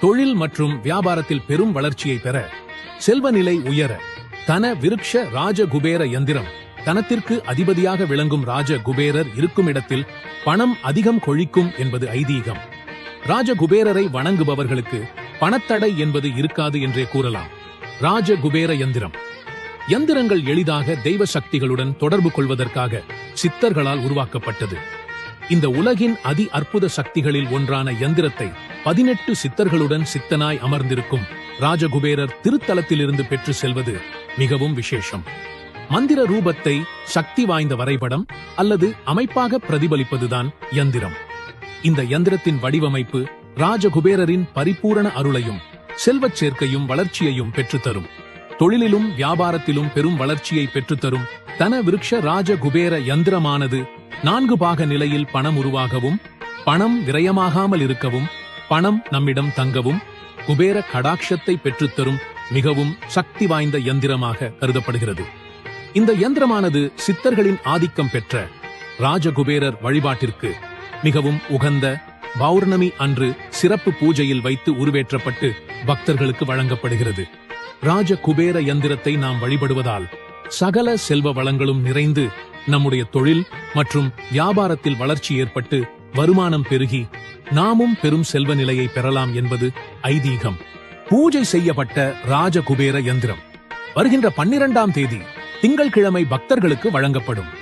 தொழில் மற்றும் வியாபாரத்தில் பெரும் வளர்ச்சியை பெற செல்வநிலை உயர தன விருட்ச ராஜ குபேர யந்திரம் தனத்திற்கு அதிபதியாக விளங்கும் ராஜ குபேரர் இருக்கும் இடத்தில் பணம் அதிகம் கொழிக்கும் என்பது ஐதீகம். ராஜ குபேரரை வணங்குபவர்களுக்கு பணத்தடை என்பது இருக்காது என்றே கூறலாம். ராஜ குபேர யந்திரம் யந்திரங்கள் எளிதாக தெய்வ சக்திகளுடன் தொடர்பு கொள்வதற்காக சித்தர்களால் உருவாக்கப்பட்டது. இந்த உலகின் அதி அற்புத சக்திகளில் ஒன்றான யந்திரத்தை பதினெட்டு சித்தர்களுடன் சித்தனாய் அமர்ந்திருக்கும் ராஜகுபேரர் திருத்தலத்திலிருந்து பெற்று செல்வது மிகவும் விசேஷம். மந்திர ரூபத்தை சக்தி வாய்ந்த வரைபடம் அல்லது அமைப்பாக பிரதிபலிப்பதுதான் யந்திரம். இந்த யந்திரத்தின் வடிவமைப்பு ராஜகுபேரரின் பரிபூரண அருளையும் செல்வச் சேர்க்கையும் வளர்ச்சியையும் பெற்றுத்தரும். தொழிலிலும் வியாபாரத்திலும் பெரும் வளர்ச்சியை பெற்றுத்தரும் தன விருக்ஷ ராஜகுபேர யந்திரமானது நான்கு பாக நிலையில் பணம் உருவாகவும் பணம் விரயமாகாமல் இருக்கவும் பணம் நம்மிடம் தங்கவும் குபேர கடாட்சத்தை பெற்றுத்தரும் மிகவும் சக்தி வாய்ந்த யந்திரமாக கருதப்படுகிறது. இந்த யந்திரமானது சித்தர்களின் ஆதிக்கம் பெற்ற ராஜகுபேரர் வழிபாட்டிற்கு மிகவும் உகந்த பௌர்ணமி அன்று சிறப்பு பூஜையில் வைத்து உருவேற்றப்பட்டு பக்தர்களுக்கு வழங்கப்படுகிறது. ராஜ குபேர யந்திரத்தை நாம் வழிபடுவதால் சகல செல்வ வளங்களும் நிறைந்து நம்முடைய தொழில் மற்றும் வியாபாரத்தில் வளர்ச்சி ஏற்பட்டு வருமானம் பெருகி நாமும் பெரும் செல்வ நிலையை பெறலாம் என்பது ஐதீகம். பூஜை செய்யப்பட்ட ராஜகுபேர யந்திரம். வருகின்ற பன்னிரண்டாம் தேதி திங்கள்கிழமை பக்தர்களுக்கு வழங்கப்படும்.